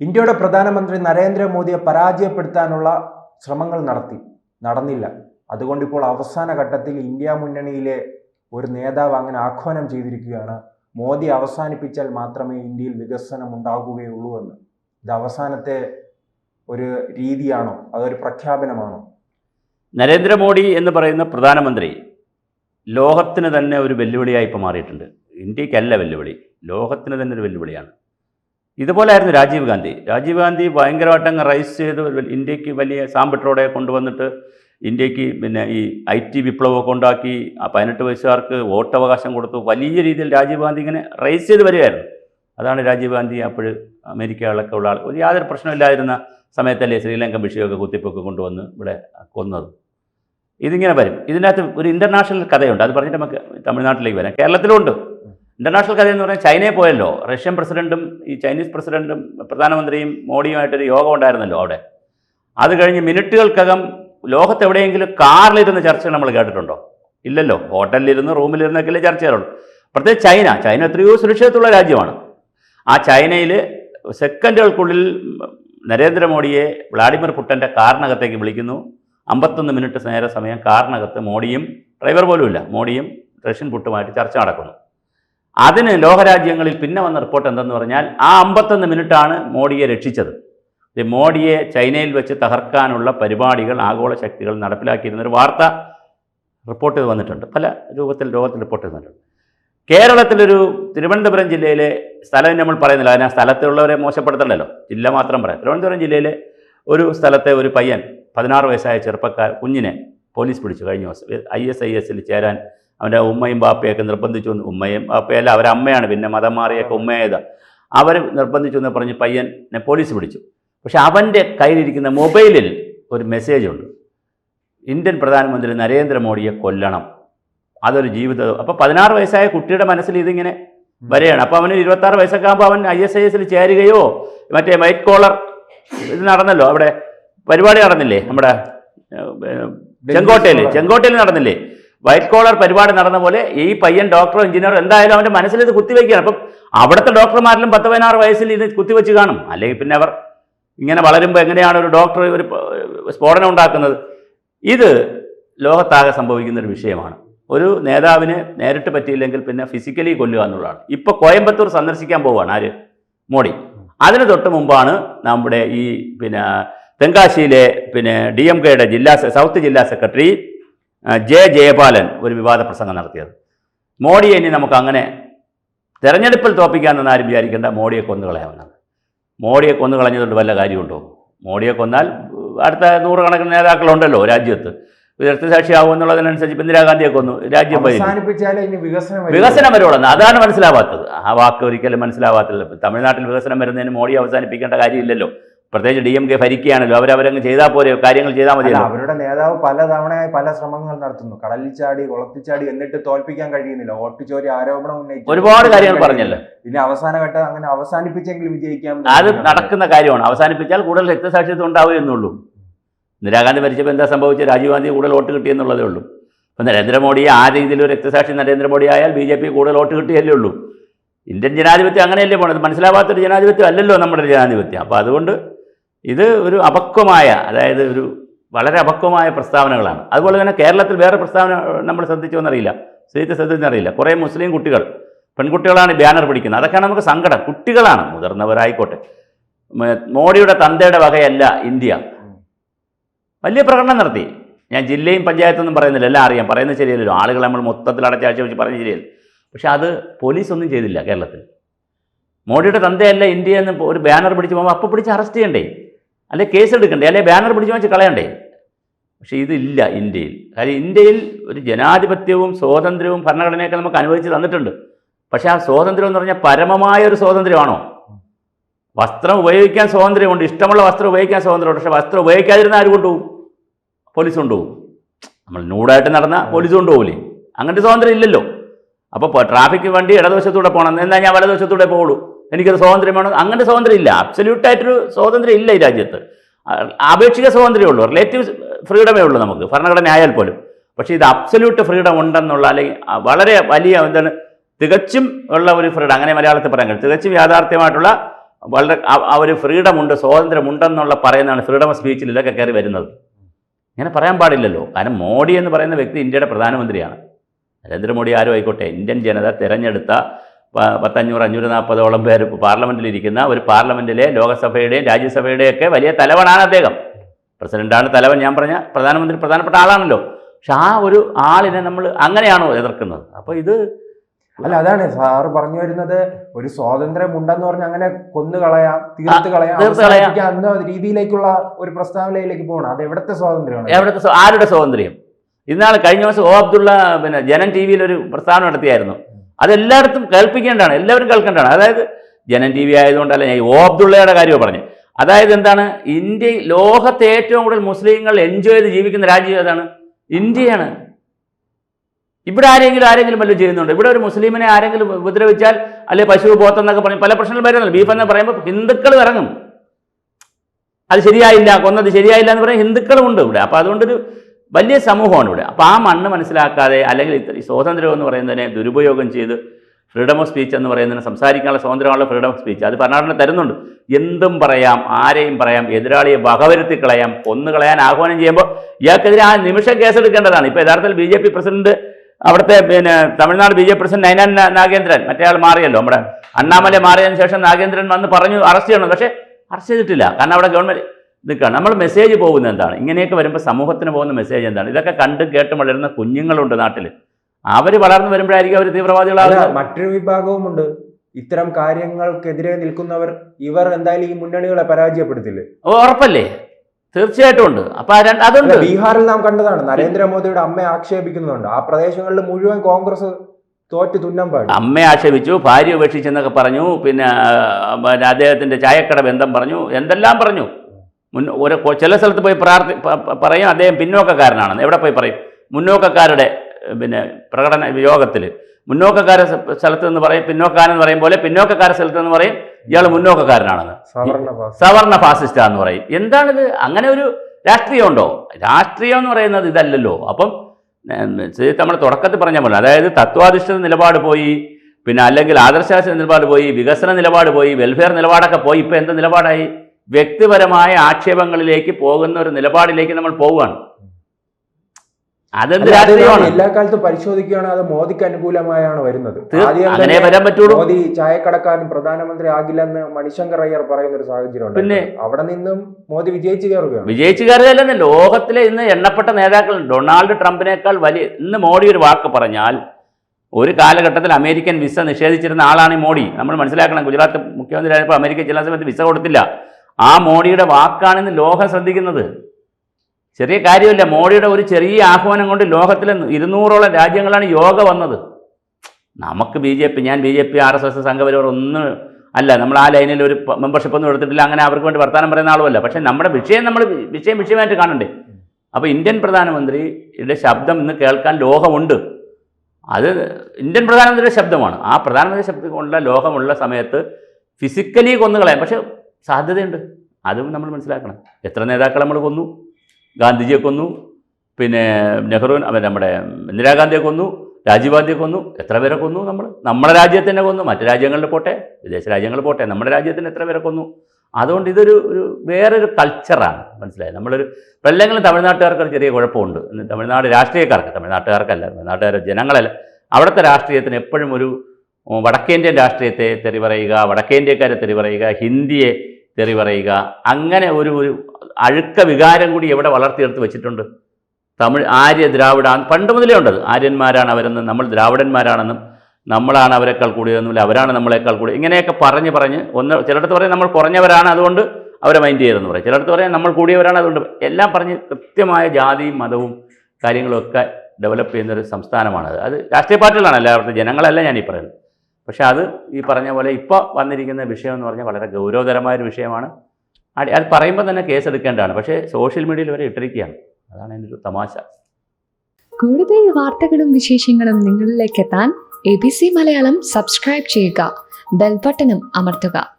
ഇന്ത്യയുടെ പ്രധാനമന്ത്രി നരേന്ദ്രമോദിയെ പരാജയപ്പെടുത്താനുള്ള ശ്രമങ്ങൾ നടത്തി. നടന്നില്ല. അതുകൊണ്ട് ഇപ്പോൾ അവസാന ഘട്ടത്തിൽ ഇന്ത്യ മുന്നണിയിലെ ഒരു നേതാവ് അങ്ങനെ ആഹ്വാനം ചെയ്തിരിക്കുകയാണ്. മോദി അവസാനിപ്പിച്ചാൽ മാത്രമേ ഇന്ത്യയിൽ വികസനം ഉണ്ടാകുകയുള്ളൂ എന്ന്. ഇത് അവസാനത്തെ ഒരു രീതിയാണോ? അതൊരു പ്രഖ്യാപനമാണോ? നരേന്ദ്രമോദി എന്ന് പറയുന്ന പ്രധാനമന്ത്രി ലോകത്തിന് തന്നെ ഒരു വെല്ലുവിളിയായി ഇപ്പോൾ മാറിയിട്ടുണ്ട്. ഇന്ത്യക്കല്ല വെല്ലുവിളി. ലോകത്തിന് തന്നെ ഒരു വെല്ലുവിളിയാണ്. ഇതുപോലായിരുന്നു രാജീവ് ഗാന്ധി. രാജീവ് ഗാന്ധി ഭയങ്കരമായിട്ട് അങ്ങ് റൈസ് ചെയ്ത് ഇന്ത്യയ്ക്ക് വലിയ സാമ്പട്രോടെ കൊണ്ടുവന്നിട്ട് ഇന്ത്യയ്ക്ക് പിന്നെ ഈ ഐ ടി വിപ്ലവമൊക്കെ ഉണ്ടാക്കി പതിനെട്ട് വയസ്സുകാർക്ക് വോട്ടവകാശം കൊടുത്തു. വലിയ രീതിയിൽ രാജീവ് ഗാന്ധി ഇങ്ങനെ റൈസ് ചെയ്ത് വരികയായിരുന്നു. അതാണ് രാജീവ് ഗാന്ധി അപ്പോൾ അമേരിക്കകളൊക്കെ ഉള്ള ആൾ ഒരു യാതൊരു പ്രശ്നമില്ലായിരുന്ന സമയത്തല്ലേ ശ്രീലങ്കൻ വിഷയമൊക്കെ കുത്തിപ്പൊക്കെ കൊണ്ടുവന്ന് ഇവിടെ കൊന്നത്. ഇതിങ്ങനെ വരും. ഇതിനകത്ത് ഒരു ഇന്റർനാഷണൽ കഥയുണ്ട്. അത് പറഞ്ഞിട്ട് നമുക്ക് തമിഴ്നാട്ടിലേക്ക് വരാം. കേരളത്തിലുണ്ട് ഇന്റർനാഷണൽ കഥ എന്ന് പറഞ്ഞാൽ ചൈനയിൽ പോയല്ലോ. റഷ്യൻ പ്രസിഡന്റും ഈ ചൈനീസ് പ്രസിഡന്റും പ്രധാനമന്ത്രിയും മോഡിയുമായിട്ടൊരു യോഗം ഉണ്ടായിരുന്നല്ലോ അവിടെ. അത് കഴിഞ്ഞ് മിനിറ്റുകൾക്കകം ലോകത്തെവിടെയെങ്കിലും കാറിലിരുന്ന് ചർച്ചകൾ നമ്മൾ കേട്ടിട്ടുണ്ടോ? ഇല്ലല്ലോ. ഹോട്ടലിലിരുന്ന് റൂമിലിരുന്നൊക്കെയല്ലേ ചർച്ചകളുള്ളൂ പ്രത്യേകിച്ച് ചൈന. ചൈന എത്രയോ സുരക്ഷിതത്വമുള്ള രാജ്യമാണ്. ആ ചൈനയിൽ സെക്കൻഡുകൾക്കുള്ളിൽ നരേന്ദ്രമോദിയെ വ്ളാഡിമിർ പുട്ടന്റെ കാറിനകത്തേക്ക് വിളിക്കുന്നു. അമ്പത്തൊന്ന് മിനിറ്റ് നേര സമയം കാറിനകത്ത് മോഡിയും ഡ്രൈവർ പോലുമില്ല. മോഡിയും റഷ്യൻ പുട്ടുമായിട്ട് ചർച്ച നടക്കുന്നു. അതിന് ലോകരാജ്യങ്ങളിൽ പിന്നെ വന്ന റിപ്പോർട്ട് എന്തെന്ന് പറഞ്ഞാൽ ആ അമ്പത്തൊന്ന് മിനിറ്റാണ് മോഡിയെ രക്ഷിച്ചത്. മോഡിയെ ചൈനയിൽ വെച്ച് തകർക്കാനുള്ള പരിപാടികൾ ആഗോള ശക്തികൾ നടപ്പിലാക്കിയിരുന്നൊരു വാർത്ത റിപ്പോർട്ട് ചെയ്ത് വന്നിട്ടുണ്ട്. പല രൂപത്തിൽ ലോകത്തിൽ റിപ്പോർട്ട് ചെയ്തിട്ടുണ്ട് കേരളത്തിലൊരു തിരുവനന്തപുരം ജില്ലയിലെ സ്ഥലം നമ്മൾ പറയുന്നില്ല. അതിനാ സ്ഥലത്തുള്ളവരെ മോശപ്പെടുത്തണ്ടല്ലോ. ജില്ല മാത്രം പറയാം. തിരുവനന്തപുരം ജില്ലയിലെ ഒരു സ്ഥലത്തെ ഒരു പയ്യൻ പതിനാറ് വയസ്സായ ചെറുപ്പക്കാർ കുഞ്ഞിനെ പോലീസ് പിടിച്ചു. കഴിഞ്ഞ ദിവസം ഐ എസ് ഐ എസിൽ ചേരാൻ അവന്റെ ഉമ്മയും ബാപ്പയൊക്കെ നിർബന്ധിച്ചു വന്നു ഉമ്മയും ബാപ്പയല്ല അവരമ്മയാണ് പിന്നെ മതം മാറിയൊക്കെ ഉമ്മയായതാണ് അവർ നിർബന്ധിച്ചു എന്ന് പറഞ്ഞ് പയ്യനെ പോലീസ് പിടിച്ചു. പക്ഷെ അവന്റെ കയ്യിലിരിക്കുന്ന മൊബൈലിൽ ഒരു മെസ്സേജ് ഉണ്ട് ഇന്ത്യൻ പ്രധാനമന്ത്രി നരേന്ദ്രമോദിയെ കൊല്ലണം. അതൊരു ജീവിത അപ്പോൾ പതിനാറ് വയസ്സായ കുട്ടിയുടെ മനസ്സിൽ ഇതിങ്ങനെ വരെയാണ്. അപ്പോൾ അവന് ഇരുപത്താറ് വയസ്സൊക്കെ ആകുമ്പോൾ അവൻ ഐ എസ് ഐ എസിൽ ചേരുകയോ മറ്റേ വൈറ്റ് കോളർ ഇത് നടന്നല്ലോ അവിടെ പരിപാടി നടന്നില്ലേ നമ്മുടെ ചെങ്കോട്ടയിൽ ചെങ്കോട്ടയിൽ നടന്നില്ലേ? വൈറ്റ് കോളർ പരിപാടി നടന്ന പോലെ ഈ പയ്യൻ ഡോക്ടറോ എഞ്ചിനീയറോ എന്തായാലും അവന്റെ മനസ്സിൽ ഇത് കുത്തിവെക്കുകയാണ്. അപ്പം അവിടുത്തെ ഡോക്ടർമാരിലും പത്ത് പതിനാറ് വയസ്സിൽ ഇത് കുത്തിവെച്ച് കാണും. അല്ലെങ്കിൽ പിന്നെ അവർ ഇങ്ങനെ വളരുമ്പോൾ എങ്ങനെയാണ് ഒരു ഡോക്ടർ ഒരു സ്ഫോടനം ഉണ്ടാക്കുന്നത്? ഇത് ലോകത്താകെ സംഭവിക്കുന്ന ഒരു വിഷയമാണ്. ഒരു നേതാവിന് നേരിട്ട് പറ്റിയില്ലെങ്കിൽ പിന്നെ ഫിസിക്കലി കൊല്ലുക എന്നുള്ളതാണ്. ഇപ്പോൾ കോയമ്പത്തൂർ സന്ദർശിക്കാൻ പോവുകയാണ് ആര്? മോഡി. അതിന് തൊട്ട് മുമ്പാണ് നമ്മുടെ ഈ പിന്നെ തെങ്കാശിയിലെ പിന്നെ ഡി എം കെയുടെ ജില്ലാ സൗത്ത് ജില്ലാ സെക്രട്ടറി ജെ ജയപാലൻ ഒരു വിവാദ പ്രസംഗം നടത്തിയത്. മോഡിയെ ഇനി നമുക്ക് അങ്ങനെ തെരഞ്ഞെടുപ്പിൽ തോപ്പിക്കാമെന്ന് ആരും വിചാരിക്കേണ്ട. മോഡിയെ കൊന്നുകളയാവുന്നത് മോഡിയെ കൊന്നുകളഞ്ഞതുകൊണ്ട് വല്ല കാര്യമുണ്ടോ? മോഡിയെ കൊന്നാൽ അടുത്ത നൂറുകണക്കിന് നേതാക്കളുണ്ടല്ലോ രാജ്യത്ത്. രക്തസാക്ഷിയാവും എന്നുള്ളതിനനുസരിച്ച് ഇന്ദിരാഗാന്ധിയെ കൊന്നു. രാജ്യം വികസനം വരൂ. വികസനം വരുള്ളൂ അതാണ് മനസ്സിലാവാത്തത്. ആ വാക്ക് ഒരിക്കലും മനസ്സിലാവാത്തില്ല. തമിഴ്നാട്ടിൽ വികസനം വരുന്നതിന് മോഡി അവസാനിപ്പിക്കേണ്ട കാര്യമില്ലല്ലോ. പ്രത്യേകിച്ച് ഡി എം കെ ഭരിക്കുകയാണല്ലോ അവരവരങ്ങ് ചെയ്താൽ പോരെ കാര്യങ്ങൾ ചെയ്താൽ മതി അവരുടെ നേതാവ് പലതവണയായി പല ശ്രമങ്ങൾ നടത്തുന്നു. കടലിൽ ചാടി എന്നിട്ട് തോൽപ്പിക്കാൻ കഴിയുന്നില്ല. വോട്ടുചോരി ആരോപണം ഉന്നയിച്ചു. ഒരുപാട് കാര്യങ്ങൾ പറഞ്ഞല്ലോ. പിന്നെ അവസാന ഘട്ടം അങ്ങനെ അവസാനിപ്പിച്ചെങ്കിൽ വിജയിക്കാം അത് നടക്കുന്ന കാര്യമാണ്. അവസാനിപ്പിച്ചാൽ കൂടുതൽ രക്തസാക്ഷിത്വം ഉണ്ടാവുക എന്നുള്ളൂ. ഇന്ദിരാഗാന്ധി മരിച്ചപ്പോൾ എന്താ സംഭവിച്ചത്? രാജീവ് ഗാന്ധി കൂടുതൽ വോട്ട് കിട്ടിയെന്നുള്ളതേ ഉള്ളൂ. അപ്പം നരേന്ദ്രമോദിയെ ആ രീതിയിൽ ഒരു രക്തസാക്ഷി നരേന്ദ്രമോദി ആയാൽ ബി ജെ പി കൂടുതൽ വോട്ട് കിട്ടിയല്ലേ ഉള്ളൂ. ഇന്ത്യൻ ജനാധിപത്യം അങ്ങനെയല്ലേ പോണത്? മനസ്സിലാവാത്തൊരു ജനാധിപത്യം അല്ലല്ലോ നമ്മുടെ ജനാധിപത്യം. അപ്പോൾ അതുകൊണ്ട് ഇത് ഒരു അപക്വമായ അതായത് ഒരു വളരെ അപക്വമായ പ്രസ്താവനകളാണ്. അതുപോലെ തന്നെ കേരളത്തിൽ വേറെ പ്രസ്താവന നമ്മൾ ശ്രദ്ധിച്ചോന്നറിയില്ല. സ്ത്രീത്തെ ശ്രദ്ധിച്ചെന്നറിയില്ല. കുറേ മുസ്ലിം കുട്ടികൾ പെൺകുട്ടികളാണ് ബാനർ പിടിക്കുന്നത്. അതൊക്കെയാണ് നമുക്ക് സങ്കടം. കുട്ടികളാണ് മുതിർന്നവരായിക്കോട്ടെ. മോഡിയുടെ തന്തയുടെ വകയല്ല ഇന്ത്യ. വലിയ പ്രകടനം നടത്തി. ഞാൻ ജില്ലയും പഞ്ചായത്തൊന്നും പറയുന്നില്ല. എല്ലാം അറിയാം. പറയുന്നത് ശരിയല്ലല്ലോ. ആളുകൾ നമ്മൾ മൊത്തത്തിൽ അടച്ചാഴ്ച വെച്ച് പറഞ്ഞ ശരിയല്ല. പക്ഷേ അത് പോലീസൊന്നും ചെയ്തില്ല കേരളത്തിൽ. മോഡിയുടെ തന്തയല്ല ഇന്ത്യ എന്ന് ഒരു ബാനർ പിടിച്ച് പോകുമ്പോൾ അപ്പോൾ പിടിച്ച് അറസ്റ്റ് ചെയ്യണ്ടേ? അല്ലെ കേസ് എടുക്കണ്ടേ? അല്ലെ ബാനർ പിടിച്ച് വെച്ച് കളയണ്ടേ? പക്ഷേ ഇതില്ല ഇന്ത്യയിൽ. കാര്യം ഇന്ത്യയിൽ ഒരു ജനാധിപത്യവും സ്വാതന്ത്ര്യവും ഭരണഘടനയൊക്കെ നമുക്ക് അനുവദിച്ച് തന്നിട്ടുണ്ട്. പക്ഷേ ആ സ്വാതന്ത്ര്യം എന്ന് പറഞ്ഞാൽ പരമമായ ഒരു സ്വാതന്ത്ര്യമാണോ? വസ്ത്രം ഉപയോഗിക്കാൻ സ്വാതന്ത്ര്യമുണ്ട്. ഇഷ്ടമുള്ള വസ്ത്രം ഉപയോഗിക്കാൻ സ്വാതന്ത്ര്യമുണ്ട്. പക്ഷേ വസ്ത്രം ഉപയോഗിക്കാതിരുന്ന ആര് കൊണ്ടുപോകും? പോലീസ് കൊണ്ടുപോകും. നമ്മൾ നൂടായിട്ട് നടന്ന പോലീസ് കൊണ്ടുപോകില്ലേ അങ്ങനത്തെ സ്വാതന്ത്ര്യം ഇല്ലല്ലോ. അപ്പോൾ ട്രാഫിക് വണ്ടി ഇടതുവശത്തൂടെ പോകണം. എന്നാൽ ഞാൻ വലതുവശത്തൂടെ പോകുള്ളൂ എനിക്കത് സ്വാതന്ത്ര്യം വേണം. അങ്ങനത്തെ സ്വാതന്ത്ര്യം ഇല്ല. അബ്സല്യൂട്ടായിട്ടൊരു സ്വാതന്ത്ര്യം ഇല്ല ഈ രാജ്യത്ത്. ആപേക്ഷിക സ്വാതന്ത്ര്യമേ ഉള്ളൂ. റിലേറ്റീവ് ഫ്രീഡമേ ഉള്ളൂ നമുക്ക്. ഭരണഘടന ആയാൽ പോലും. പക്ഷേ ഇത് അബ്സല്യൂട്ട് ഫ്രീഡം ഉണ്ടെന്നുള്ള അല്ലെങ്കിൽ വളരെ വലിയ എന്താണ് തികച്ചും ഉള്ള ഒരു ഫ്രീഡം അങ്ങനെ മലയാളത്തിൽ പറയാൻ കഴിയും. തികച്ചും യാഥാർത്ഥ്യമായിട്ടുള്ള വളരെ ആ- ഒരു ഫ്രീഡം ഉണ്ട് സ്വാതന്ത്ര്യമുണ്ടെന്നുള്ള പറയുന്നതാണ് ഫ്രീഡം ഓഫ് സ്പീച്ചിൽ ഇതൊക്കെ കയറി വരുന്നത്. ഇങ്ങനെ പറയാൻ പാടില്ലല്ലോ. കാരണം മോഡി എന്ന് പറയുന്ന വ്യക്തി ഇന്ത്യയുടെ പ്രധാനമന്ത്രിയാണ്. നരേന്ദ്രമോദി ആരും ആയിക്കോട്ടെ. ഇന്ത്യൻ ജനത തിരഞ്ഞെടുത്ത പത്തഞ്ഞൂറ് അഞ്ഞൂറ് നാൽപ്പതോളം പേര് പാർലമെന്റിലിരിക്കുന്ന ഒരു പാർലമെന്റിലെ ലോകസഭയുടെയും രാജ്യസഭയുടെയും ഒക്കെ വലിയ തലവനാണ് അദ്ദേഹം. പ്രസിഡന്റാണ് തലവൻ ഞാൻ പറഞ്ഞ പ്രധാനമന്ത്രി പ്രധാനപ്പെട്ട ആളാണല്ലോ. പക്ഷെ ആ ഒരു ആളിനെ നമ്മൾ അങ്ങനെയാണോ എതിർക്കുന്നത്? അപ്പോൾ ഇത് അല്ല അതാണ് സാറ് പറഞ്ഞു വരുന്നത്. ഒരു സ്വാതന്ത്ര്യം ഉണ്ടെന്ന് പറഞ്ഞ് അങ്ങനെ കൊന്നു കളയാം തീർത്ത് കളയാം എന്ന രീതിയിലേക്കുള്ള ഒരു പ്രസ്താവനയിലേക്ക് പോകണം. അത് എവിടത്തെ സ്വാതന്ത്ര്യമാണ്? എവിടുത്തെ ആരുടെ സ്വാതന്ത്ര്യം? ഇന്നാൾ കഴിഞ്ഞ ദിവസം ഓ അബ്ദുള്ള പിന്നെ ജനം ടി വിയിൽ ഒരു പ്രസ്താവന നടത്തിയായിരുന്നു. അതെല്ലായിടത്തും കേൾപ്പിക്കേണ്ടതാണ് എല്ലാവരും കേൾക്കേണ്ടതാണ്. അതായത് ജനൻ ടി വി ആയതുകൊണ്ടല്ല ഞാൻ ഓ അബ്ദുള്ളയുടെ കാര്യമാണ് പറഞ്ഞത്. അതായത് എന്താണ്? ഇന്ത്യ ലോകത്തെ ഏറ്റവും കൂടുതൽ മുസ്ലിങ്ങൾ എൻജോയ് ചെയ്ത് ജീവിക്കുന്ന രാജ്യം ഏതാണ്? ഇന്ത്യയാണ്. ഇവിടെ ആരെങ്കിലും ആരെങ്കിലും വല്ലതും ചെയ്യുന്നുണ്ട്? ഇവിടെ ഒരു മുസ്ലിമിനെ ആരെങ്കിലും ഉപദ്രവിച്ചാൽ അല്ലെ പശു പോത്തെന്നൊക്കെ പറയും പല പ്രശ്നങ്ങൾ വരുന്നുണ്ട്. ബീഫ് എന്ന് പറയുമ്പോൾ ഹിന്ദുക്കൾ ഇറങ്ങും. അത് ശരിയായില്ല കൊന്നത് ശരിയായില്ല എന്ന് പറയാൻ ഹിന്ദുക്കളും ഉണ്ട് ഇവിടെ. അപ്പോൾ അതുകൊണ്ടൊരു വലിയ സമൂഹമാണ് ഇവിടെ. അപ്പോൾ ആ മണ്ണ് മനസ്സിലാക്കാതെ അല്ലെങ്കിൽ ഈ സ്വാതന്ത്ര്യം എന്ന് പറയുന്നതിനെ ദുരുപയോഗം ചെയ്ത് ഫ്രീഡം ഓഫ് സ്പീച്ച് എന്ന് പറയുന്നതിന് സംസാരിക്കാനുള്ള സ്വാതന്ത്ര്യമുള്ള ഫ്രീഡം ഓഫ് സ്പീച്ച്. അത് ഭരണഘടന തരുന്നുണ്ട്. എന്തും പറയാം ആരെയും പറയാം എതിരാളിയെ വകവരുത്തി കളയാം കൊന്നു കളയാൻ ആഹ്വാനം ചെയ്യുമ്പോൾ ഇയാൾക്കെതിരെ ആ നിമിഷം കേസെടുക്കേണ്ടതാണ്. ഇപ്പോൾ യഥാർത്ഥത്തിൽ ബി ജെ പി പ്രസിഡന്റ് അവിടുത്തെ പിന്നെ Tamil Nadu B J P president Nainar Nagendran മറ്റേ ആൾ മാറിയല്ലോ. നമ്മുടെ അണ്ണാമല മാറിയതിനു ശേഷം നാഗേന്ദ്രൻ വന്ന് പറഞ്ഞു അറസ്റ്റ് ചെയ്യണം. പക്ഷേ അറസ്റ്റ് ചെയ്തിട്ടില്ല. കാരണം അവിടെ ഗവൺമെന്റ് നിൽക്കുകയാണ്. നമ്മൾ മെസ്സേജ് പോകുന്നത് എന്താണ്? ഇങ്ങനെയൊക്കെ വരുമ്പോൾ സമൂഹത്തിന് പോകുന്ന മെസ്സേജ് എന്താണ്? ഇതൊക്കെ കണ്ട് കേട്ട് വളരുന്ന കുഞ്ഞുങ്ങളുണ്ട് നാട്ടിൽ. അവർ വളർന്നു വരുമ്പോഴായിരിക്കും അവർ തീവ്രവാദികളാകുന്നത്. മറ്റൊരു വിഭാഗവുമുണ്ട് ഇത്തരം കാര്യങ്ങൾക്കെതിരെ നിൽക്കുന്നവർ ഇവർ എന്തായാലും ഈ മുന്നണികളെ പരാജയപ്പെടുത്തില്ലേ? ഓ, ഉറപ്പല്ലേ? തീർച്ചയായിട്ടും ഉണ്ട്. അപ്പൊ അതുണ്ട്. ബീഹാറിൽ നാം കണ്ടതാണ്. നരേന്ദ്രമോദിയുടെ അമ്മയെ ആക്ഷേപിക്കുന്നുണ്ട്. ആ പ്രദേശങ്ങളിൽ മുഴുവൻ കോൺഗ്രസ് തോറ്റ് തുന്നം പാടി. അമ്മയെ ആക്ഷേപിച്ചു ഭാര്യ ഉപേക്ഷിച്ചെന്നൊക്കെ പറഞ്ഞു പിന്നെ അദ്ദേഹത്തിന്റെ ചായക്കട ബന്ധം പറഞ്ഞു എന്തെല്ലാം പറഞ്ഞു? മുൻ ഒരു ചില സ്ഥലത്ത് പോയി പ്രാർത്ഥി പറയും അദ്ദേഹം പിന്നോക്കക്കാരനാണെന്ന്. എവിടെ പോയി പറയും? മുന്നോക്കക്കാരുടെ പിന്നെ പ്രകടന യോഗത്തിൽ. മുന്നോക്കക്കാരെ സ്ഥലത്ത് നിന്ന് പറയും പിന്നോക്കാരെന്ന് പറയും പോലെ പിന്നോക്കക്കാരെ സ്ഥലത്ത് നിന്ന് പറയും ഇയാൾ മുന്നോക്കക്കാരനാണെന്ന്. സവർണ ഫാസിസ്റ്റ. എന്ന് പറയും. എന്താണിത്? അങ്ങനെ ഒരു രാഷ്ട്രീയമുണ്ടോ? രാഷ്ട്രീയം എന്ന് പറയുന്നത് ഇതല്ലല്ലോ. അപ്പം നമ്മൾ തുടക്കത്തിൽ പറഞ്ഞ പോലെ അതായത് തത്വാധിഷ്ഠിത നിലപാട് പോയി പിന്നെ അല്ലെങ്കിൽ ആദർശാധിഷ്ഠിത നിലപാട് പോയി വികസന നിലപാട് പോയി വെൽഫെയർ നിലപാടൊക്കെ പോയി ഇപ്പം എന്ത് നിലപാടായി? വ്യക്തിപരമായ ആക്ഷേപങ്ങളിലേക്ക് പോകുന്ന ഒരു നിലപാടിലേക്ക് നമ്മൾ പോവുകയാണ്. അതെന്ത് രാഷ്ട്രീയമാണ്? എല്ലാ കാലത്തും പരിശോധിക്കുകയാണ് അത് മോദിക്ക് അനുകൂലമായാണ് വരുന്നത്? അങ്ങനെ വരാൻ പറ്റുള്ളൂ. മോദി ചായക്കടക്കാരൻ പ്രധാനമന്ത്രി ആകില്ലെന്ന് മണിശങ്കർ അയ്യർ പറയുന്ന ഒരു സാഹചര്യം പിന്നെ? അവിടെ നിന്നും മോദി വിജയിച്ചു കയറുകയാണ്. വിജയിച്ചു കയറുകയല്ലെന്ന് ലോകത്തിലെ ഇന്ന് എണ്ണപ്പെട്ട നേതാക്കൾ ഡൊണാൾഡ് ട്രംപിനേക്കാൾ വലിയ ഇന്ന് മോഡി ഒരു വാക്ക് പറഞ്ഞാൽ ഒരു കാലഘട്ടത്തിൽ അമേരിക്കൻ വിസ നിഷേധിച്ചിരുന്ന ആളാണ് ഈ മോഡി. നമ്മൾ മനസ്സിലാക്കണം ഗുജറാത്ത് മുഖ്യമന്ത്രി ആയപ്പോൾ അമേരിക്ക ചില സമയത്ത് വിസ കൊടുത്തില്ല. ആ മോഡിയുടെ വാക്കാണിന്ന് ലോക ശ്രദ്ധിക്കുന്നത്. ചെറിയ കാര്യമില്ല മോഡിയുടെ ഒരു ചെറിയ ആഹ്വാനം കൊണ്ട് ലോകത്തിലെ ഇരുന്നൂറോളം രാജ്യങ്ങളാണ് യോഗ വന്നത്. നമുക്ക് ബി ജെ പി ഞാൻ B J P R S S Sangh Parivar ഒന്നും അല്ല. നമ്മൾ ആ ലൈനിൽ ഒരു മെമ്പർഷിപ്പ് ഒന്നും എടുത്തിട്ടില്ല അങ്ങനെ അവർക്ക് വേണ്ടി വർത്തമാനം പറയുന്ന ആളുമല്ല. പക്ഷേ നമ്മുടെ വിഷയം നമ്മൾ വിഷയം വിഷയമായിട്ട് കാണണ്ടേ? അപ്പോൾ ഇന്ത്യൻ പ്രധാനമന്ത്രിയുടെ ശബ്ദം ഇന്ന് കേൾക്കാൻ ലോകമുണ്ട്. അത് ഇന്ത്യൻ പ്രധാനമന്ത്രിയുടെ ശബ്ദമാണ്. ആ പ്രധാനമന്ത്രി കൊണ്ടുള്ള ലോകമുള്ള സമയത്ത് ഫിസിക്കലി കൊന്നുകളയാം. പക്ഷെ സാധ്യതയുണ്ട്. അതും നമ്മൾ മനസ്സിലാക്കണം. എത്ര നേതാക്കളെ നമ്മൾ കൊന്നു? ഗാന്ധിജിയെ കൊന്നു. പിന്നെ നെഹ്റു നമ്മുടെ ഇന്ദിരാഗാന്ധിയെ കൊന്നു. രാജീവ് ഗാന്ധിയെ കൊന്നു. എത്ര പേരെ കൊന്നു നമ്മൾ? നമ്മുടെ രാജ്യത്തിനെ കൊന്നു. മറ്റു രാജ്യങ്ങളിൽ പോട്ടെ വിദേശ രാജ്യങ്ങളിൽ പോട്ടെ നമ്മുടെ രാജ്യത്തിന് എത്ര പേരെ കൊന്നു? അതുകൊണ്ട് ഇതൊരു ഒരു വേറൊരു കൾച്ചറാണ് മനസ്സിലായത് നമ്മളൊരു പ്രല്ലെങ്കിലും തമിഴ്നാട്ടുകാർക്ക് ചെറിയ കുഴപ്പമുണ്ട്. തമിഴ്നാട് രാഷ്ട്രീയക്കാർക്ക് തമിഴ്നാട്ടുകാർക്കല്ല തമിഴ്നാട്ടുകാരുടെ ജനങ്ങളല്ല. അവിടുത്തെ രാഷ്ട്രീയത്തിന് എപ്പോഴും ഒരു വടക്കേന്ത്യൻ രാഷ്ട്രീയത്തെ തെറി പറയുക വടക്കേന്ത്യക്കാരെ തെറി പറയുക ഹിന്ദിയെ തെറി പറയുക. അങ്ങനെ ഒരു ഒരു അഴുക്ക വികാരം കൂടി എവിടെ വളർത്തിയെടുത്ത് വെച്ചിട്ടുണ്ട്? തമിഴ് ആര്യ ദ്രാവിഡ പണ്ട് മുതലേ ഉണ്ടത്. ആര്യന്മാരാണ് അവരെന്നും നമ്മൾ ദ്രാവിഡന്മാരാണെന്നും നമ്മളാണ് അവരെക്കാൾ കൂടിയതെന്നും അവരാണ് നമ്മളെക്കാൾ കൂടി ഇങ്ങനെയൊക്കെ പറഞ്ഞ് പറഞ്ഞ് ഒന്ന് ചിലയിടത്ത് പറയും നമ്മൾ കുറഞ്ഞവരാണ് അതുകൊണ്ട് അവരെ മൈൻഡ് ചെയ്തെന്ന് പറയും. ചിലയിടത്ത് പറയാം നമ്മൾ കൂടിയവരാണ് അതുകൊണ്ട് എല്ലാം പറഞ്ഞ് കൃത്യമായ ജാതിയും മതവും കാര്യങ്ങളൊക്കെ ഡെവലപ്പ് ചെയ്യുന്നൊരു സംസ്ഥാനമാണത്. അത് രാഷ്ട്രീയ പാർട്ടികളാണ് എല്ലാവർക്കും ജനങ്ങളല്ല ഞാനീ പറയുന്നത്. പക്ഷേ അത് ഈ പറഞ്ഞ പോലെ ഇപ്പോൾ വന്നിരിക്കുന്ന വിഷയം എന്ന് പറഞ്ഞാൽ വളരെ ഗൗരവതരമായ ഒരു വിഷയമാണ് അത് പറയുമ്പോൾ തന്നെ കേസ് എടുക്കേണ്ടതാണ്. പക്ഷേ സോഷ്യൽ മീഡിയയിൽ വരെ ഇട്ടിരിക്കുകയാണ്. അതാണ് എന്റെ ഒരു തമാശ. കൂടുതൽ വാർത്തകളും വിശേഷങ്ങളും നിങ്ങളിലേക്ക് എത്താൻ A B C Malayalam subscribe ചെയ്യുക. ബെൽബട്ടനും അമർത്തുക.